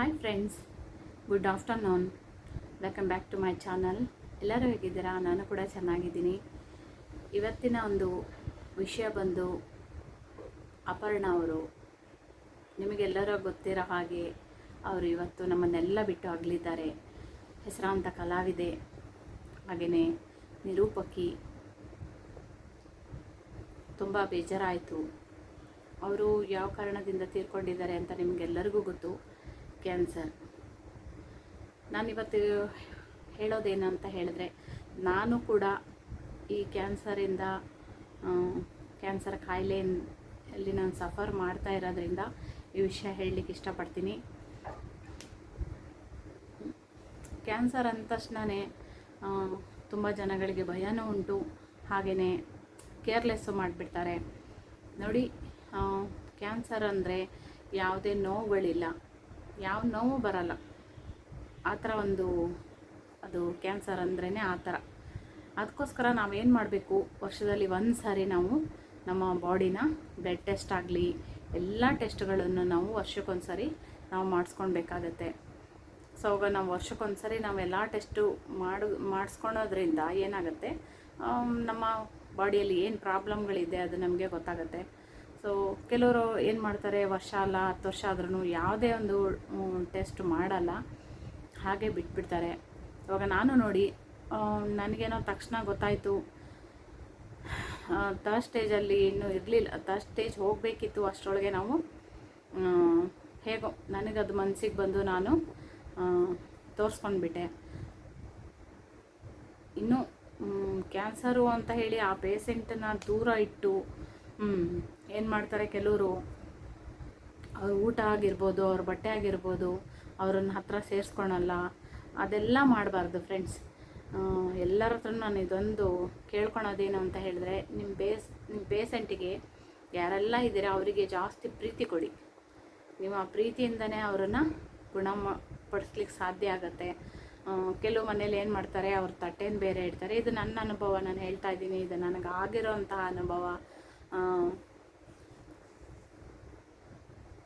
Hi friends good afternoon welcome back to my channel ಎಲ್ಲರೂ ಹೇಗಿದ್ದೀರಾ? ನಾನು ಕೂಡ ಚೆನ್ನಾಗಿದ್ದೀನಿ. ಇವತ್ತಿನ ಒಂದು ವಿಷಯ ಬಂದು ಅಪರ್ಣ ಅವರು, ನಿಮಗೆಲ್ಲರೂ ಗೊತ್ತಿರೋ ಹಾಗೆ ಅವರು ಇವತ್ತು ನಮ್ಮನ್ನೆಲ್ಲ ಬಿಟ್ಟು ಅಗಲಿದ್ದಾರೆ. ಹೆಸರಾಂತ ಕಲಾವಿದೆ, ಹಾಗೆಯೇ ನಿರೂಪಕಿ. ತುಂಬ ಬೇಜಾರಾಯಿತು. ಅವರು ಯಾವ ಕಾರಣದಿಂದ ತೀರ್ಕೊಂಡಿದ್ದಾರೆ ಅಂತ ನಿಮಗೆಲ್ಲರಿಗೂ ಗೊತ್ತು. ಕ್ಯಾನ್ಸರ್ ನಾನಿವತ್ತು ಹೇಳೋದೇನಂತ ಹೇಳಿದ್ರೆ, ನಾನು ಕೂಡ ಈ ಕ್ಯಾನ್ಸರಿಂದ ಕ್ಯಾನ್ಸರ್ ಕಾಯಿಲೆಯಲ್ಲಿ ನಾನು ಸಫರ್ ಮಾಡ್ತಾ ಇರೋದ್ರಿಂದ ಈ ವಿಷಯ ಹೇಳಲಿಕ್ಕೆ ಇಷ್ಟಪಡ್ತೀನಿ. ಕ್ಯಾನ್ಸರ್ ಅಂದ ತಕ್ಷಣವೇ ತುಂಬ ಜನಗಳಿಗೆ ಭಯನೂ ಉಂಟು. ಹಾಗೆಯೇ ಕೇರ್ಲೆಸ್ಸು ಮಾಡಿಬಿಡ್ತಾರೆ. ನೋಡಿ ಕ್ಯಾನ್ಸರ್ ಅಂದರೆ ಯಾವುದೇ ನೋವುಗಳಿಲ್ಲ. ಯಾವ ನೋವು ಬರಲ್ಲ. ಆ ಥರ ಒಂದು ಅದು ಕ್ಯಾನ್ಸರ್ ಅಂದ್ರೇ ಆ ಥರ. ಅದಕ್ಕೋಸ್ಕರ ನಾವೇನು ಮಾಡಬೇಕು? ವರ್ಷದಲ್ಲಿ ಒಂದು ಸಾರಿ ನಾವು ನಮ್ಮ ಬಾಡಿನ ಬ್ಲಡ್ ಟೆಸ್ಟ್ ಆಗಲಿ, ಎಲ್ಲ ಟೆಸ್ಟ್ಗಳನ್ನು ನಾವು ವರ್ಷಕ್ಕೊಂದು ಸಾರಿ ನಾವು ಮಾಡಿಸ್ಕೊಳ್ಬೇಕಾಗತ್ತೆ ಸೊ ಅವಾಗ ನಾವು ವರ್ಷಕ್ಕೊಂದು ಸಾರಿ ನಾವೆಲ್ಲ ಟೆಸ್ಟು ಮಾಡು, ಮಾಡಿಸ್ಕೊಳೋದ್ರಿಂದ ಏನಾಗುತ್ತೆ? ನಮ್ಮ ಬಾಡಿಯಲ್ಲಿ ಏನು ಪ್ರಾಬ್ಲಮ್ಗಳಿದೆ ಅದು ನಮಗೆ ಗೊತ್ತಾಗುತ್ತೆ. ಸೊ ಕೆಲವರು ಏನು ಮಾಡ್ತಾರೆ, ವರ್ಷ ಅಲ್ಲ, ಹತ್ತು ವರ್ಷ ಆದ್ರೂ ಯಾವುದೇ ಒಂದು ಟೆಸ್ಟ್ ಮಾಡಲ್ಲ. ಹಾಗೆ ಬಿಟ್ಬಿಡ್ತಾರೆ. ಇವಾಗ ನಾನು ನೋಡಿ ನನಗೇನೋ ತಕ್ಷಣ ಗೊತ್ತಾಯಿತು. ಥರ್ಡ್ ಸ್ಟೇಜಲ್ಲಿ ಇನ್ನೂ ಇರಲಿಲ್ಲ. ಥರ್ಡ್ ಸ್ಟೇಜ್ ಹೋಗಬೇಕಿತ್ತು ಅಷ್ಟರೊಳಗೆ ನಾವು. ಹೇಗೋ, ನನಗದು ಮನಸ್ಸಿಗೆ ಬಂದು ನಾನು ತೋರಿಸ್ಕೊಂಡ್ಬಿಟ್ಟೆ. ಇನ್ನು ಕ್ಯಾನ್ಸರು ಅಂತ ಹೇಳಿ ಆ ಪೇಷೆಂಟನ್ನು ದೂರ ಇಟ್ಟು ಏನು ಮಾಡ್ತಾರೆ ಕೆಲವರು? ಅವ್ರ ಊಟ ಆಗಿರ್ಬೋದು, ಅವ್ರ ಬಟ್ಟೆ ಆಗಿರ್ಬೋದು, ಅವ್ರನ್ನ ಹತ್ರ ಸೇರಿಸ್ಕೊಳಲ್ಲ, ಅದೆಲ್ಲ ಮಾಡಬಾರ್ದು ಫ್ರೆಂಡ್ಸ್ ಎಲ್ಲರ ಹತ್ರ ನಾನು ಇದೊಂದು ಕೇಳ್ಕೊಳೋದೇನು ಅಂತ ಹೇಳಿದ್ರೆ ನಿಮ್ಮ ಬೇಸ್ ನಿಮ್ಮ ಪೇಷೆಂಟಿಗೆ ಯಾರೆಲ್ಲ ಇದ್ದೀರ ಅವರಿಗೆ ಜಾಸ್ತಿ ಪ್ರೀತಿ ಕೊಡಿ. ನೀವು ಆ ಪ್ರೀತಿಯಿಂದನೇ ಅವರನ್ನು ಗುಣಮ ಪಡಿಸ್ಲಿಕ್ಕೆ ಸಾಧ್ಯ ಆಗುತ್ತೆ. ಕೆಲವು ಮನೇಲಿ ಏನು ಮಾಡ್ತಾರೆ, ಅವ್ರ ತಟ್ಟೆನ ಬೇರೆ ಇಡ್ತಾರೆ. ಇದು ನನ್ನ ಅನುಭವ, ನಾನು ಹೇಳ್ತಾ ಇದ್ದೀನಿ. ಇದು ನನಗೆ ಆಗಿರೋಂತಹ ಅನುಭವ.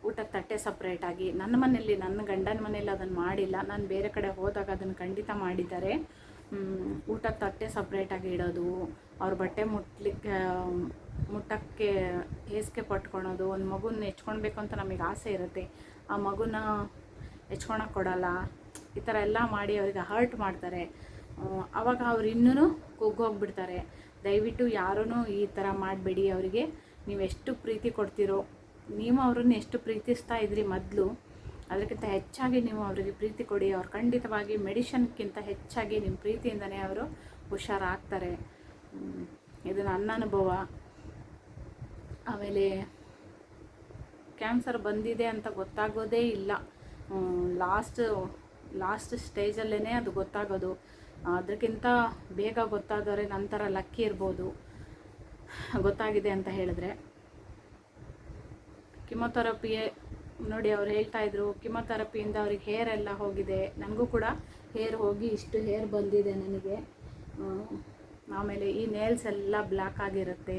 ಊಟದ ತಟ್ಟೆ ಸಪ್ರೇಟಾಗಿ ನನ್ನ ಮನೆಯಲ್ಲಿ, ನನ್ನ ಗಂಡನ ಮನೇಲಿ ಅದನ್ನು ಮಾಡಿಲ್ಲ. ನಾನು ಬೇರೆ ಕಡೆ ಹೋದಾಗ ಅದನ್ನು ಖಂಡಿತ ಮಾಡಿದ್ದಾರೆ. ಊಟದ ತಟ್ಟೆ ಸಪ್ರೇಟಾಗಿ ಇಡೋದು, ಅವ್ರ ಬಟ್ಟೆ ಮುಟ್ಲಿಕ್ಕೆ ಮುಟ್ಟಕ್ಕೆ ಹೇಸಿಗೆ ಪಟ್ಕೊಳೋದು, ಒಂದು ಮಗುನ ಹೆಚ್ಕೊಳ್ಬೇಕು ಅಂತ ನಮಗೆ ಆಸೆ ಇರುತ್ತೆ. ಆ ಮಗುನ ಹೆಚ್ಕೊಳಕ್ಕೆ ಕೊಡೋಲ್ಲ. ಈ ಥರ ಎಲ್ಲ ಮಾಡಿ ಅವ್ರಿಗೆ ಹರ್ಟ್ ಮಾಡ್ತಾರೆ. ಅವಾಗ ಆವಾಗ ಅವ್ರು ಇನ್ನೂ ಕುಗ್ಗೋಗ್ಬಿಡ್ತಾರೆ. ದಯವಿಟ್ಟು ಯಾರೂ ಈ ಥರ ಮಾಡಬೇಡಿ ಅವರಿಗೆ. ನೀವು ಎಷ್ಟು ಪ್ರೀತಿ ಕೊಡ್ತೀರೋ, ನೀವು ಅವ್ರನ್ನ ಎಷ್ಟು ಪ್ರೀತಿಸ್ತಾ ಇದ್ರಿ ಮೊದಲು, ಅದಕ್ಕಿಂತ ಹೆಚ್ಚಾಗಿ ನೀವು ಅವರಿಗೆ ಪ್ರೀತಿ ಕೊಡಿ. ಅವ್ರು ಖಂಡಿತವಾಗಿ ಮೆಡಿಷನ್ಗಿಂತ ಹೆಚ್ಚಾಗಿ ನಿಮ್ಮ ಪ್ರೀತಿಯಿಂದನೇ ಅವರು ಹುಷಾರಾಗ್ತಾರೆ. ಇದು ನನ್ನ ಅನುಭವ. ಆಮೇಲೆ ಕ್ಯಾನ್ಸರ್ ಬಂದಿದೆ ಅಂತ ಗೊತ್ತಾಗೋದೇ ಇಲ್ಲ. ಲಾಸ್ಟ್ ಲಾಸ್ಟ್ ಸ್ಟೇಜಲ್ಲೇ ಅದು ಗೊತ್ತಾಗೋದು. ಅದಕ್ಕಿಂತ ಬೇಗ ಗೊತ್ತಾದರೆ ನಂತರ ಲಕ್ಕಿ ಇರ್ಬೋದು. ಗೊತ್ತಾಗಿದೆ ಅಂತ ಹೇಳಿದ್ರೆ. ಕಿಮೊಥೆರಪಿಯೇ ನೋಡಿ ಅವ್ರು ಹೇಳ್ತಾ ಇದ್ರು, ಕಿಮೊಥೆರಪಿಯಿಂದ ಅವ್ರಿಗೆ ಹೇರ್ ಎಲ್ಲ ಹೋಗಿದೆ. ನನಗೂ ಕೂಡ ಹೇರ್ ಹೋಗಿ ಇಷ್ಟು ಹೇರ್ ಬಂದಿದೆ ನನಗೆ. ಆಮೇಲೆ ಈ ನೇಲ್ಸ್ ಎಲ್ಲ ಬ್ಲ್ಯಾಕ್ ಆಗಿರುತ್ತೆ.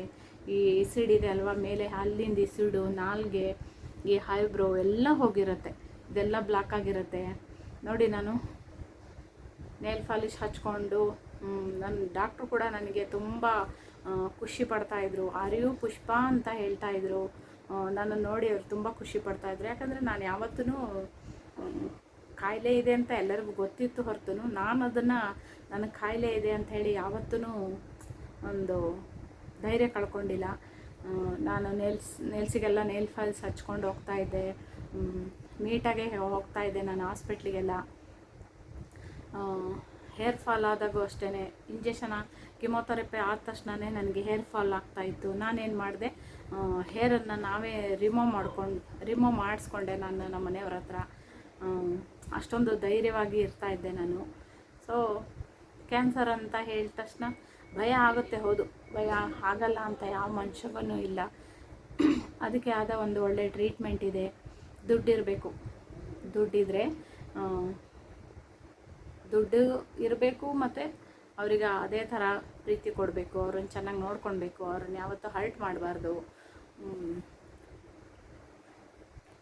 ಈ ಇಸಿಡ್ ಇದೆ ಅಲ್ವಾ, ಮೇಲೆ ಅಲ್ಲಿಂದ ಇಸಿಡು, ನಾಲ್ಗೆ, ಈ ಹೈಬ್ರೋ ಎಲ್ಲ ಹೋಗಿರುತ್ತೆ. ಇದೆಲ್ಲ ಬ್ಲ್ಯಾಕ್ ಆಗಿರುತ್ತೆ. ನೋಡಿ ನಾನು ನೇಲ್ ಪಾಲಿಶ್ ಹಚ್ಕೊಂಡು ನನ್ನ ಡಾಕ್ಟ್ರು ಕೂಡ ನನಗೆ ತುಂಬ ಖುಷಿ ಪಡ್ತಾಯಿದ್ರು ಅರಿವು ಪುಷ್ಪ ಅಂತ ಹೇಳ್ತಾ ಇದ್ರು. ನನ್ನ ನೋಡಿ ಅವ್ರು ತುಂಬ ಖುಷಿ ಪಡ್ತಾಯಿದ್ರು ಯಾಕಂದರೆ ನಾನು ಯಾವತ್ತೂ ಕಾಯಿಲೆ ಇದೆ ಅಂತ ಎಲ್ಲರಿಗೂ ಗೊತ್ತಿತ್ತು ಹೊರತು ನಾನು ಅದನ್ನು ನನಗೆ ಕಾಯಿಲೆ ಇದೆ ಅಂತ ಹೇಳಿ ಯಾವತ್ತೂ ಒಂದು ಧೈರ್ಯ ಕಳ್ಕೊಂಡಿಲ್ಲ. ನಾನು ನೇಲ್ಸ್, ನೇಲ್ಸಿಗೆಲ್ಲ ನೇಲ್ ಫೈಲ್ಸ್ ಹಚ್ಕೊಂಡು ಹೋಗ್ತಾಯಿದ್ದೆ ನೀಟಾಗೆ ಹೋಗ್ತಾಯಿದ್ದೆ ನಾನು ಹಾಸ್ಪಿಟ್ಲಿಗೆಲ್ಲ. ಹೇರ್ ಫಾಲ್ ಆದಾಗೂ ಅಷ್ಟೇ ಇಂಜೆಕ್ಷನ್ ಕಿಮೋಥೆರಪಿ ಆದ ತಕ್ಷಣವೇ ನನಗೆ ಹೇರ್ ಫಾಲ್ ಆಗ್ತಾಯಿತ್ತು ನಾನೇನು ಮಾಡಿದೆ ಹೇರನ್ನು ನಾವೇ ರಿಮೂವ್ ಮಾಡ್ಕೊಂಡು ರಿಮೂವ್ ಮಾಡಿಸ್ಕೊಂಡೆ ನಾನು ನಮ್ಮ ಮನೆಯವ್ರ ಹತ್ರ. ಅಷ್ಟೊಂದು ಧೈರ್ಯವಾಗಿ ಇರ್ತಾ ಇದ್ದೆ ನಾನು. ಸೊ ಕ್ಯಾನ್ಸರ್ ಅಂತ ಹೇಳಿದ ತಕ್ಷಣ ಭಯ ಆಗುತ್ತೆ, ಹೌದು. ಭಯ ಆಗಲ್ಲ ಅಂತ ಯಾವ ಮನುಷ್ಯಗೂ ಇಲ್ಲ. ಅದಕ್ಕೆ ಆದ ಒಂದು ಒಳ್ಳೆ ಟ್ರೀಟ್ಮೆಂಟ್ ಇದೆ. ದುಡ್ಡಿರಬೇಕು. ದುಡ್ಡಿದ್ರೆ ದುಡ್ಡು ಇರಬೇಕು ಮತ್ತು ಅವ್ರಿಗೆ ಅದೇ ಥರ ಪ್ರೀತಿ ಕೊಡಬೇಕು, ಅವ್ರನ್ನ ಚೆನ್ನಾಗಿ ನೋಡ್ಕೊಳ್ಬೇಕು, ಅವ್ರನ್ನ ಯಾವತ್ತೂ ಹರ್ಟ್ ಮಾಡಬಾರ್ದು.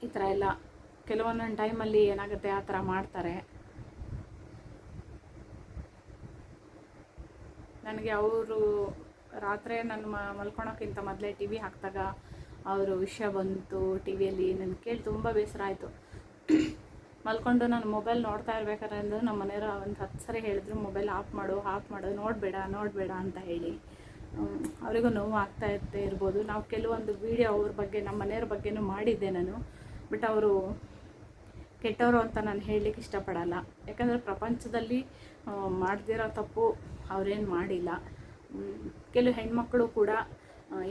ಈ ಥರ ಎಲ್ಲ ಕೆಲವೊಂದೊಂದು ಟೈಮಲ್ಲಿ ಏನಾಗುತ್ತೆ ಆ ಥರ ಮಾಡ್ತಾರೆ. ನನಗೆ ಅವರು ರಾತ್ರಿ ನಾನು ಮ, ಮಲ್ಕೊಳೋಕ್ಕಿಂತ ಮೊದಲೇ ಟಿ ವಿ ಹಾಕಿದಾಗ ಅವರು ವಿಷಯ ಬಂತು ಟಿ ವಿಯಲ್ಲಿ ನನಗೆ ಕೇಳಿ ತುಂಬ ಬೇಸರ ಆಯಿತು. ಮಲ್ಕೊಂಡು ನಾನು ಮೊಬೈಲ್ ನೋಡ್ತಾ ಇರ್ಬೇಕಾದ್ರೆ ಅಂದ್ರೆ ನಮ್ಮ ಮನೆಯವರು ಒಂದು ಹತ್ತು ಸರಿ ಹೇಳಿದ್ರು ಮೊಬೈಲ್ ಆಫ್ ಮಾಡು ಆಫ್ ಮಾಡು, ನೋಡಬೇಡ ನೋಡಬೇಡ ಅಂತ ಹೇಳಿ. ಅವರಿಗೂ ನೋವು ಆಗ್ತಾ ಇರ್ತೆ ಇರ್ಬೋದು. ನಾವು ಕೆಲವೊಂದು ವೀಡಿಯೋ ಅವ್ರ ಬಗ್ಗೆ, ನಮ್ಮ ಮನೆಯವ್ರ ಬಗ್ಗೆನೂ ಮಾಡಿದ್ದೆ ನಾನು. ಬಟ್ ಅವರು ಕೆಟ್ಟವರು ಅಂತ ನಾನು ಹೇಳಲಿಕ್ಕೆ ಇಷ್ಟಪಡಲ್ಲ. ಯಾಕಂದರೆ ಪ್ರಪಂಚದಲ್ಲಿ ಮಾಡದಿರೋ ತಪ್ಪು ಅವರೇನು ಮಾಡಿಲ್ಲ. ಕೆಲವು ಹೆಣ್ಮಕ್ಳು ಕೂಡ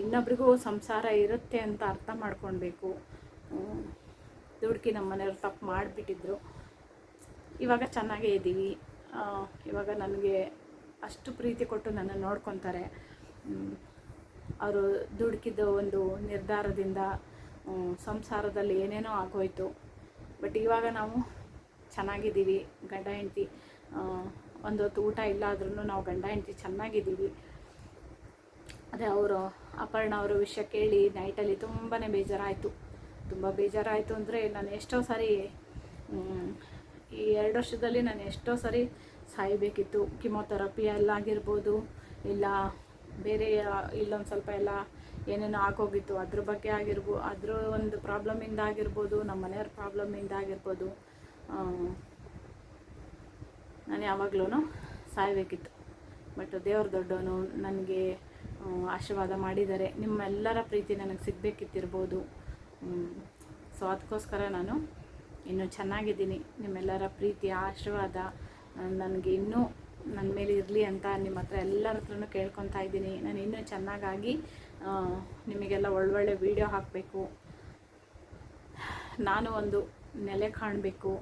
ಇನ್ನೊಬ್ರಿಗೂ ಸಂಸಾರ ಇರುತ್ತೆ ಅಂತ ಅರ್ಥ ಮಾಡ್ಕೊಳ್ಬೇಕು. ದುಡ್ಕಿ ನಮ್ಮ ಮನೆಯವ್ರು ತಪ್ಪು ಮಾಡಿಬಿಟ್ಟಿದ್ರು. ಇವಾಗ ಚೆನ್ನಾಗೇ ಇದ್ದೀವಿ ಇವಾಗ ನನಗೆ ಅಷ್ಟು ಪ್ರೀತಿ ಕೊಟ್ಟು ನನ್ನ ನೋಡ್ಕೊತಾರೆ. ಅವರು ದುಡ್ಕಿದ್ದ ಒಂದು ನಿರ್ಧಾರದಿಂದ ಸಂಸಾರದಲ್ಲಿ ಏನೇನೋ ಆಗೋಯ್ತು. ಬಟ್ ಇವಾಗ ನಾವು ಚೆನ್ನಾಗಿದ್ದೀವಿ, ಗಂಡ ಹೆಂಡತಿ. ಒಂದು ಹೊತ್ತು ಊಟ ಇಲ್ಲ ಆದ್ರೂ ನಾವು ಗಂಡ ಹೆಂಡತಿ ಚೆನ್ನಾಗಿದ್ದೀವಿ. ಅದೇ ಅವರು ಅಪರ್ಣ ಅವರ ವಿಷಯ ಕೇಳಿ ನೈಟಲ್ಲಿ ತುಂಬಾ ಬೇಜಾರಾಯಿತು. ತುಂಬ ಬೇಜಾರಾಯಿತು ಅಂದರೆ ನಾನು ಎಷ್ಟೋ ಸಾರಿ ಈ ಎರಡು ವರ್ಷದಲ್ಲಿ ನಾನು ಎಷ್ಟೋ ಸಾರಿ ಸಾಯಬೇಕಿತ್ತು. ಕಿಮೊಥೆರಪಿ ಎಲ್ಲ ಆಗಿರ್ಬೋದು, ಇಲ್ಲ ಬೇರೆ, ಇಲ್ಲೊಂದು ಸ್ವಲ್ಪ ಎಲ್ಲ ಏನೇನೋ ಆಗೋಗಿತ್ತು. ಅದ್ರ ಬಗ್ಗೆ ಆಗಿರ್ಬೋ, ಅದ್ರ ಒಂದು ಪ್ರಾಬ್ಲಮಿಂದ ಆಗಿರ್ಬೋದು, ನಮ್ಮ ಮನೆಯವ್ರ ಪ್ರಾಬ್ಲಮಿಂದ ಆಗಿರ್ಬೋದು ನಾನು ಯಾವಾಗ್ಲೂ ಸಾಯಬೇಕಿತ್ತು. ಬಟ್ ದೇವ್ರ ದೊಡ್ಡವನು ನನಗೆ ಆಶೀರ್ವಾದ ಮಾಡಿದ್ದಾರೆ. ನಿಮ್ಮೆಲ್ಲರ ಪ್ರೀತಿ ನನಗೆ ಸಿಗಬೇಕಿತ್ತಿರ್ಬೋದು. ಸೊ ಅದಕ್ಕೋಸ್ಕರ ನಾನು ಇನ್ನೂ ಚೆನ್ನಾಗಿದ್ದೀನಿ. ನಿಮ್ಮೆಲ್ಲರ ಪ್ರೀತಿ, ಆಶೀರ್ವಾದ ನನಗೆ ಇನ್ನೂ ನನ್ನ ಮೇಲೆ ಇರಲಿ ಅಂತ ನಿಮ್ಮ ಹತ್ರ ಎಲ್ಲರ ಹತ್ರನೂ ಕೇಳ್ಕೊತಾ ಇದ್ದೀನಿ. ನಾನು ಇನ್ನೂ ಚೆನ್ನಾಗಾಗಿ ನಿಮಗೆಲ್ಲ ಒಳ್ಳೊಳ್ಳೆ ವೀಡಿಯೋ ಹಾಕಬೇಕು. ನಾನು ಒಂದು ನೆಲೆ ಕಾಣಬೇಕು.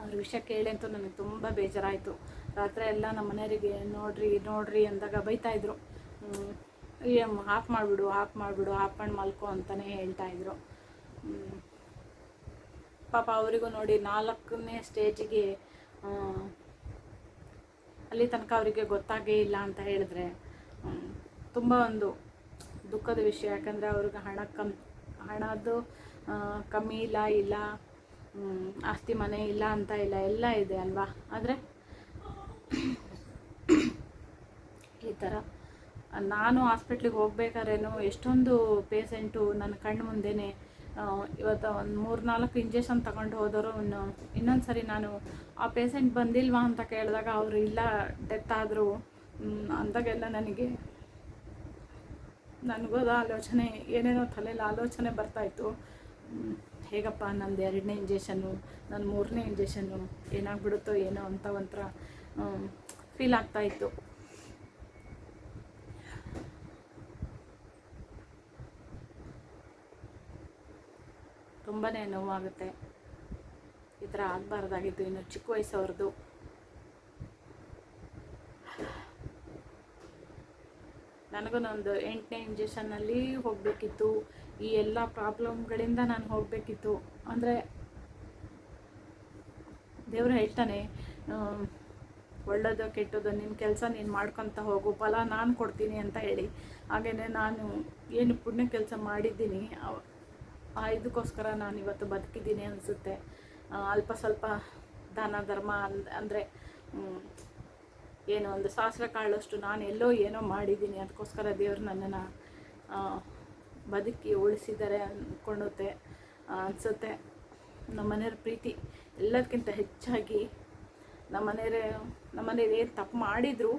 ಅವ್ರ ವಿಷಯ ಕೇಳಿ ಅಂತೂ ನನಗೆ ತುಂಬ ಬೇಜಾರಾಯಿತು. ರಾತ್ರಿ ಎಲ್ಲ ನಮ್ಮ ಮನೆಯವರಿಗೆ ನೋಡ್ರಿ ನೋಡ್ರಿ ಅಂದಾಗ ಬೈತಾಯಿದ್ರು ಆಫ್ ಮಾಡಿಬಿಡು ಆಫ್ ಮಾಡಿಬಿಡು ಆಫ್ ಮಾಡಿ ಮಲ್ಕೋ ಅಂತಲೇ ಹೇಳ್ತಾಯಿದ್ರು ಪಾಪ ಅವರಿಗೂ ನೋಡಿ ನಾಲ್ಕನೇ ಸ್ಟೇಜಿಗೆ ಅಲ್ಲಿ ತನಕ ಅವರಿಗೆ ಗೊತ್ತಾಗೇ ಇಲ್ಲ ಅಂತ ಹೇಳಿದ್ರೆ ತುಂಬ ಒಂದು ದುಃಖದ ವಿಷಯ. ಯಾಕಂದರೆ ಅವ್ರಿಗೆ ಹಣ ಕಮ್ ಹಣದ್ದು ಕಮ್ಮಿ ಇಲ್ಲ ಇಲ್ಲ ಆಸ್ತಿ ಮನೆ ಇಲ್ಲ ಅಂತ ಇಲ್ಲ, ಎಲ್ಲ ಇದೆ ಅಲ್ವಾ? ಆದರೆ, ಈ ಥರ ನಾನು ಹಾಸ್ಪಿಟ್ಲಿಗೆ ಹೋಗ್ಬೇಕಾದ್ರೇನು ಎಷ್ಟೊಂದು ಪೇಷೆಂಟು ನನ್ನ ಕಣ್ಣು ಮುಂದೆನೇ ಇವತ್ತು ಒಂದು ಮೂರು ನಾಲ್ಕು ಇಂಜೆಕ್ಷನ್ ತಗೊಂಡು ಹೋದವರು ಇನ್ನು ಇನ್ನೊಂದು ಸರಿ ನಾನು ಆ ಪೇಷೆಂಟ್ ಬಂದಿಲ್ವಾ ಅಂತ ಕೇಳಿದಾಗ ಅವರು ಇಲ್ಲ, ಡೆತ್ ಆದರು ಅಂದಾಗೆಲ್ಲ ನನಗೆ ನನಗೋದ ಆಲೋಚನೆ, ಏನೇನೋ ತಲೆಯಲ್ಲಿ ಆಲೋಚನೆ ಬರ್ತಾಯಿತ್ತು ಹೇಗಪ್ಪ ನಂದು ಎರಡನೇ ಇಂಜೆಕ್ಷನ್ನು ನನ್ನ ಮೂರನೇ ಇಂಜೆಷನ್ನು ಏನಾಗ್ಬಿಡುತ್ತೋ ಏನೋ ಅಂತ ಒಂಥರ ಫೀಲ್ ಆಗ್ತಾಯಿತ್ತು ತುಂಬಾ ನೋವಾಗುತ್ತೆ ಈ ಥರ ಆಗಬಾರ್ದಾಗಿತ್ತು ಇನ್ನು ಚಿಕ್ಕ ವಯಸ್ಸವ್ರದ್ದು. ನನಗೊಂದೊಂದು ಎಂಟನೇ ಇಂಜೆಕ್ಷನ್ನಲ್ಲಿ ಹೋಗಬೇಕಿತ್ತು. ಈ ಎಲ್ಲ ಪ್ರಾಬ್ಲಮ್ಗಳಿಂದ ನಾನು ಹೋಗಬೇಕಿತ್ತು. ಅಂದರೆ, ದೇವರು ಹೇಳ್ತಾನೆ ಒಳ್ಳೇದು ಕೆಟ್ಟದ್ದು ನಿನ್ನ ಕೆಲಸ ನೀನು ಮಾಡ್ಕೊತ ಹೋಗು, ಫಲ ನಾನು ಕೊಡ್ತೀನಿ ಅಂತ ಹೇಳಿ. ಹಾಗೆಯೇ ನಾನು ಏನು ಪುಣ್ಯ ಕೆಲಸ ಮಾಡಿದ್ದೀನಿ. ಆ ಇದಕ್ಕೋಸ್ಕರ ನಾನು ಇವತ್ತು ಬದುಕಿದ್ದೀನಿ ಅನಿಸುತ್ತೆ. ಅಲ್ಪ ಸ್ವಲ್ಪ ದಾನ ಧರ್ಮ ಅಂದ್, ಅಂದರೆ ಏನೋ ಒಂದು ಶಾಸ್ತ್ರ ಕಾಳಷ್ಟು ನಾನು ಎಲ್ಲೋ ಏನೋ ಮಾಡಿದ್ದೀನಿ. ಅದಕ್ಕೋಸ್ಕರ ದೇವರು ನನ್ನನ್ನು ಬದುಕಿ ಉಳಿಸಿದ್ದಾರೆ ಅಂದ್ಕೊಳ್ಳುತ್ತೆ ಅನಿಸುತ್ತೆ. ನಮ್ಮ ಮನೆಯವ್ರ ಪ್ರೀತಿ ಎಲ್ಲದಕ್ಕಿಂತ ಹೆಚ್ಚಾಗಿ ನಮ್ಮ ಮನೆಯವ್ರೆ, ನಮ್ಮ ಮನೆಯವ್ರು ಏನು ತಪ್ಪು ಮಾಡಿದರು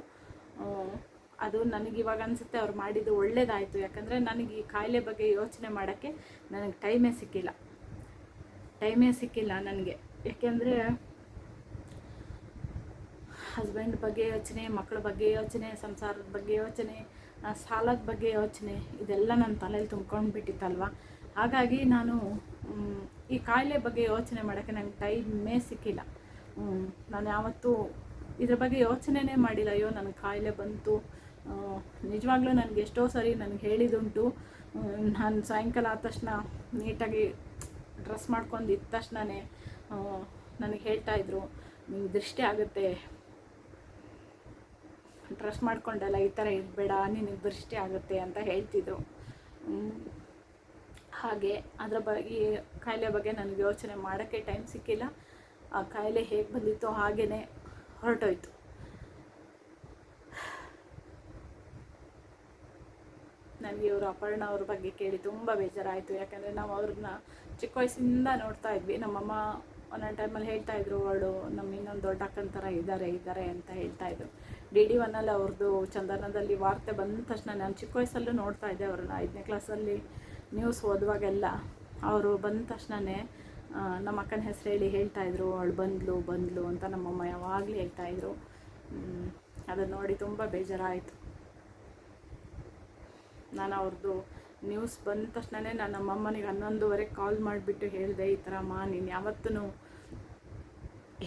ಅದು ನನಗೆ ಇವಾಗ ಅನಿಸುತ್ತೆ ಅವ್ರು ಮಾಡಿದ್ದು ಒಳ್ಳೇದಾಯಿತು. ಯಾಕಂದರೆ ನನಗೆ ಈ ಕಾಯಿಲೆ ಬಗ್ಗೆ ಯೋಚನೆ ಮಾಡೋಕ್ಕೆ ನನಗೆ ಟೈಮೇ ಸಿಕ್ಕಿಲ್ಲ. ಟೈಮೇ ಸಿಕ್ಕಿಲ್ಲ ನನಗೆ. ಯಾಕೆಂದರೆ ಹಸ್ಬೆಂಡ್ ಬಗ್ಗೆ ಯೋಚನೆ ಮಕ್ಕಳ ಬಗ್ಗೆ ಯೋಚನೆ, ಸಂಸಾರದ ಬಗ್ಗೆ ಯೋಚನೆ ಸಾಲದ ಬಗ್ಗೆ ಯೋಚನೆ, ಇದೆಲ್ಲ ನನ್ನ ತಲೆಯಲ್ಲಿ ತುಂಬ್ಕೊಂಡು ಬಿಟ್ಟಿತ್ತಲ್ವ ಹಾಗಾಗಿ ನಾನು ಈ ಕಾಯಿಲೆ ಬಗ್ಗೆ ಯೋಚನೆ ಮಾಡೋಕ್ಕೆ ನನಗೆ ಟೈಮೇ ಸಿಕ್ಕಿಲ್ಲ. ನಾನು ಯಾವತ್ತೂ ಇದ್ರ ಬಗ್ಗೆ ಯೋಚನೆನೇ ಮಾಡಿಲ್ಲ. ಅಯ್ಯೋ ನನಗೆ ಕಾಯಿಲೆ ಬಂತು ನಿಜವಾಗ್ಲೂ ನನಗೆ ಎಷ್ಟೋ ಸರಿ ನನಗೆ ಹೇಳಿದುಂಟು ನಾನು ಸಾಯಂಕಾಲ ಆದ ತಕ್ಷಣ ನೀಟಾಗಿ ಡ್ರೆಸ್ ಮಾಡ್ಕೊಂಡು ಇದ್ದ ತಕ್ಷಣವೇ ನನಗೆ ಹೇಳ್ತಾಯಿದ್ರು ನಿಮ್ಗೆ ದೃಷ್ಟಿ ಆಗುತ್ತೆ. ಡ್ರೆಸ್ ಮಾಡ್ಕೊಂಡಲ್ಲ ಈ ಥರ ಇರಬೇಡ, ನಿನಗೆ ದೃಷ್ಟಿ ಆಗುತ್ತೆ ಅಂತ ಹೇಳ್ತಿದ್ರು. ಹಾಗೆ ಅದರ ಬಗ್ಗೆ, ಕಾಯಿಲೆ ಬಗ್ಗೆ ನನಗೆ ಯೋಚನೆ ಮಾಡೋಕ್ಕೆ ಟೈಮ್ ಸಿಕ್ಕಿಲ್ಲ. ಆ ಕಾಯಿಲೆ ಹೇಗೆ ಬಂದಿತ್ತು ಹಾಗೆಯೇ ಹೊರಟೋಯ್ತು. ನನಗೆ ಇವರು ಅಪರ್ಣ ಅವ್ರ ಬಗ್ಗೆ ಕೇಳಿ ತುಂಬ ಬೇಜಾರಾಯಿತು. ಯಾಕಂದರೆ ನಾವು ಅವ್ರನ್ನ ಚಿಕ್ಕ ವಯಸ್ಸಿಂದ ನೋಡ್ತಾ ಇದ್ವಿ. ನಮ್ಮಮ್ಮ ಒಂದೊಂದು ಟೈಮಲ್ಲಿ ಹೇಳ್ತಾ ಇದ್ರು ಅವಳು ನಮ್ಮ ಇನ್ನೊಂದು ದೊಡ್ಡ ಅಕ್ಕನ ಥರ ಇದ್ದಾರೆ ಇದ್ದಾರೆ ಅಂತ ಹೇಳ್ತಾ ಇದ್ರು. ಡಿ ಡಿ ಒನ್ನಲ್ಲಿ ಅವ್ರದ್ದು ಚಂದನದಲ್ಲಿ ವಾರ್ತೆ ಬಂದ ತಕ್ಷಣ ನಾನು ಚಿಕ್ಕ ವಯಸ್ಸಲ್ಲೂ ನೋಡ್ತಾ ಇದ್ದೆ ಅವ್ರನ್ನ. ಐದನೇ ಕ್ಲಾಸಲ್ಲಿ ನ್ಯೂಸ್ ಓದುವಾಗೆಲ್ಲ ಅವರು ಬಂದ ತಕ್ಷಣವೇ ನಮ್ಮ ಅಕ್ಕನ ಹೆಸರು ಹೇಳಿ ಹೇಳ್ತಾ ಇದ್ರು. ಅವಳು ಬಂದ್ಲು ಬಂದ್ಲು ಅಂತ ನಮ್ಮಮ್ಮ ಯಾವಾಗಲೂ ಹೇಳ್ತಾ ಇದ್ರು. ಹ್ಮ್, ಅದನ್ನ ನೋಡಿ ತುಂಬ ಬೇಜಾರಾಯಿತು. ನಾನು ಅವ್ರದ್ದು ನ್ಯೂಸ್ ಬಂದ ತಕ್ಷಣವೇ ನಾನು ನಮ್ಮಮ್ಮನಿಗೆ ಹನ್ನೊಂದುವರೆಗೆ ಕಾಲ್ ಮಾಡಿಬಿಟ್ಟು ಹೇಳಿದೆ, ಈ ಥರ ಮಾ, ನೀನು ಯಾವತ್ತೂ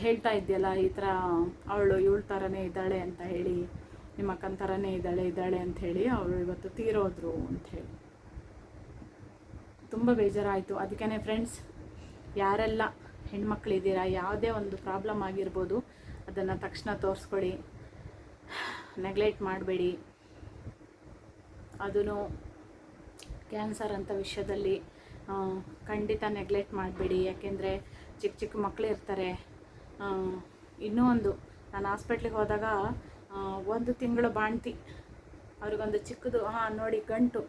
ಹೇಳ್ತಾ ಇದೆಯಲ್ಲ, ಈ ಥರ ಅವಳು ಇವಳ ಥರನೇ ಇದ್ದಾಳೆ ಅಂತ ಹೇಳಿ, ನಿಮ್ಮ ಅಕ್ಕನ ಥರನೇ ಇದ್ದಾಳೆ ಇದ್ದಾಳೆ ಹೇಳಿ ಅವಳು ಇವತ್ತು ತೀರೋದ್ರು ಹೇಳಿ. ತುಂಬ ಬೇಜಾರಾಯಿತು. ಅದಕ್ಕೇ ಫ್ರೆಂಡ್ಸ್ ಯಾರೆಲ್ಲ ಹೆಣ್ಮಕ್ಳಿದ್ದೀರಾ, ಯಾವುದೇ ಒಂದು ಪ್ರಾಬ್ಲಮ್ ಆಗಿರ್ಬೋದು, ಅದನ್ನು ತಕ್ಷಣ ತೋರಿಸ್ಕೊಳ್ಳಿ ನೆಗ್ಲೆಕ್ಟ್ ಮಾಡಬೇಡಿ. ಅದೂ ಕ್ಯಾನ್ಸರ್ ಅಂತ ವಿಷಯದಲ್ಲಿ ಖಂಡಿತ ನೆಗ್ಲೆಕ್ಟ್ ಮಾಡಬೇಡಿ. ಯಾಕೆಂದರೆ ಚಿಕ್ಕ ಚಿಕ್ಕ ಮಕ್ಕಳು ಇರ್ತಾರೆ. ಇನ್ನೂ ಒಂದು, ನಾನು ಹಾಸ್ಪಿಟ್ಲಿಗೆ ಹೋದಾಗ ಒಂದು ತಿಂಗಳು ಬಾಣ್ತಿ. ಅವ್ರಿಗೊಂದು ಚಿಕ್ಕದು, ಹಾಂ, ನೋಡಿ, ಗಂಟು.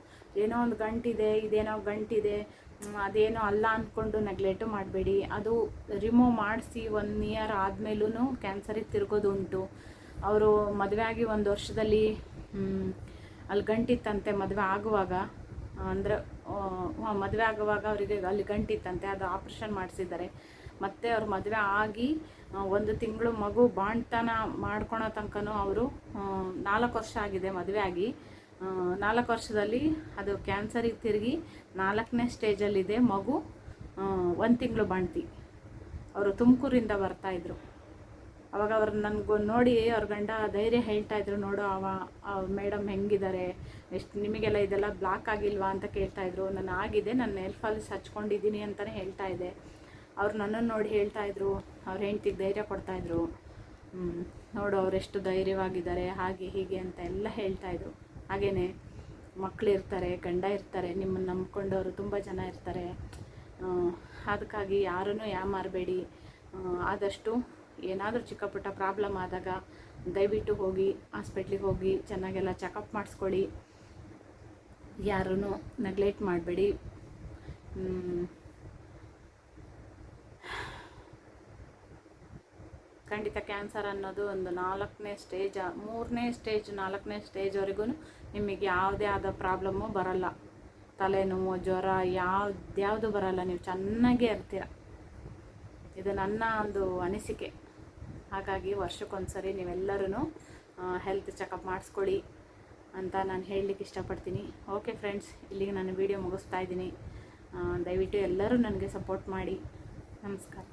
ಏನೋ ಒಂದು ಗಂಟಿದೆ, ಇದೇನೋ ಗಂಟಿದೆ ಅದೇನೋ ಅಲ್ಲ ಅಂದ್ಕೊಂಡು ನೆಗ್ಲೆಟು ಮಾಡಬೇಡಿ. ಅದು ರಿಮೂವ್ ಮಾಡಿಸಿ ಒನ್ ಇಯರ್ ಆದಮೇಲೂ ಕ್ಯಾನ್ಸರಿಗೆ ತಿರುಗೋದು ಉಂಟು ಅವರು ಮದುವೆ ಆಗಿ ಒಂದು ವರ್ಷದಲ್ಲಿ ಅಲ್ಲಿ ಗಂಟಿತ್ತಂತೆ ಮದುವೆ ಆಗುವಾಗ ಅಂದರೆ ಮದುವೆ ಆಗುವಾಗ ಅವರಿಗೆ ಅಲ್ಲಿ ಗಂಟಿತ್ತಂತೆ, ಅದು ಆಪ್ರೇಷನ್ ಮಾಡಿಸಿದ್ದಾರೆ. ಮತ್ತು ಅವ್ರ ಮದುವೆ ಆಗಿ ಒಂದು ತಿಂಗಳು ಮಗು ಬಾಣ್ತನ ಮಾಡ್ಕೊಳೋ ತನಕನೂ ಅವರು ನಾಲ್ಕು ವರ್ಷ ಆಗಿದೆ ಮದುವೆ ಆಗಿ. ನಾಲ್ಕು ವರ್ಷದಲ್ಲಿ ಅದು ಕ್ಯಾನ್ಸರಿಗೆ ತಿರುಗಿ ನಾಲ್ಕನೇ ಸ್ಟೇಜಲ್ಲಿದೆ ಮಗು ಒಂದು ತಿಂಗಳು ಬಾಣ್ತಿ. ಅವರು ತುಮಕೂರಿಂದ ಬರ್ತಾಯಿದ್ರು ಅವಾಗ ಅವ್ರು ನನಗೆ ನೋಡಿ ಅವ್ರ ಗಂಡ ಧೈರ್ಯ ಹೇಳ್ತಾ ಇದ್ರು, ನೋಡು ಅವ ಮೇಡಮ್ ಹೆಂಗಿದ್ದಾರೆ ಎಷ್ಟು ನಿಮಗೆಲ್ಲ ಇದೆಲ್ಲ ಬ್ಲಾಕ್ ಆಗಿಲ್ವಾ? ಅಂತ ಕೇಳ್ತಾ ಇದ್ರು. ನಾನು ಆಗಿದೆ, ನಾನು ನೆಲ್ ಫಾಲಿಸ್ ಹಚ್ಕೊಂಡಿದ್ದೀನಿ ಅಂತಲೇ ಹೇಳ್ತಾ ಇದ್ದೆ ಅವ್ರು ನನ್ನನ್ನು ನೋಡಿ ಹೇಳ್ತಾ ಇದ್ರು. ಅವ್ರ ಹೆಂಡ್ತಿಗೆ ಧೈರ್ಯ ಕೊಡ್ತಾಯಿದ್ರು ನೋಡು ಅವರೆಷ್ಟು ಧೈರ್ಯವಾಗಿದ್ದಾರೆ, ಹಾಗೆ ಹೀಗೆ ಅಂತ ಎಲ್ಲ ಹೇಳ್ತಾ ಇದ್ರು. ಹಾಗೆಯೇ ಮಕ್ಕಳಿರ್ತಾರೆ ಗಂಡ ಇರ್ತಾರೆ ನಿಮ್ಮನ್ನು ನಂಬ್ಕೊಂಡವರು ತುಂಬ ಜನ ಇರ್ತಾರೆ. ಅದಕ್ಕಾಗಿ ಅದಕ್ಕಾಗಿ ಯಾರನ್ನೂ ಯಾಮಾರಬೇಡಿ. ಆದಷ್ಟು ಏನಾದರೂ ಚಿಕ್ಕ ಪುಟ್ಟ ಪ್ರಾಬ್ಲಮ್ ಆದಾಗ ದಯವಿಟ್ಟು ಹೋಗಿ ಹಾಸ್ಪಿಟ್ಲಿಗೆ ಹೋಗಿ ಚೆನ್ನಾಗೆಲ್ಲ ಚೆಕಪ್ ಮಾಡಿಸ್ಕೊಳ್ಳಿ. ಯಾರೂ ನೆಗ್ಲೆಕ್ಟ್ ಮಾಡಬೇಡಿ. ಖಂಡಿತ ಕ್ಯಾನ್ಸರ್ ಅನ್ನೋದು ಒಂದು ನಾಲ್ಕನೇ ಸ್ಟೇಜ್ ಮೂರನೇ ಸ್ಟೇಜ್ ನಾಲ್ಕನೇ ಸ್ಟೇಜ್ವರೆಗೂ ನಿಮಗೆ ಯಾವುದೇ ಆದ ಪ್ರಾಬ್ಲಮ್ಮು ಬರಲ್ಲ. ತಲೆನೋವು, ಜ್ವರ ಯಾವ್ದ್ಯಾವುದು ಬರಲ್ಲ. ನೀವು ಚೆನ್ನಾಗೇ ಇರ್ತೀರ. ಇದು ನನ್ನ ಒಂದು ಅನಿಸಿಕೆ. ಹಾಗಾಗಿ ವರ್ಷಕ್ಕೊಂದ್ಸರಿ ನೀವೆಲ್ಲರೂ ಹೆಲ್ತ್ ಚೆಕಪ್ ಮಾಡಿಸ್ಕೊಳ್ಳಿ ಅಂತ ನಾನು ಹೇಳಲಿಕ್ಕೆ ಇಷ್ಟಪಡ್ತೀನಿ. ಓಕೆ ಫ್ರೆಂಡ್ಸ್ ಇಲ್ಲಿಗೆ ನಾನು ವಿಡಿಯೋ ಮುಗಿಸ್ತಾ ಇದ್ದೀನಿ. ದಯವಿಟ್ಟು ಎಲ್ಲರೂ ನನಗೆ ಸಪೋರ್ಟ್ ಮಾಡಿ. ನಮಸ್ಕಾರ.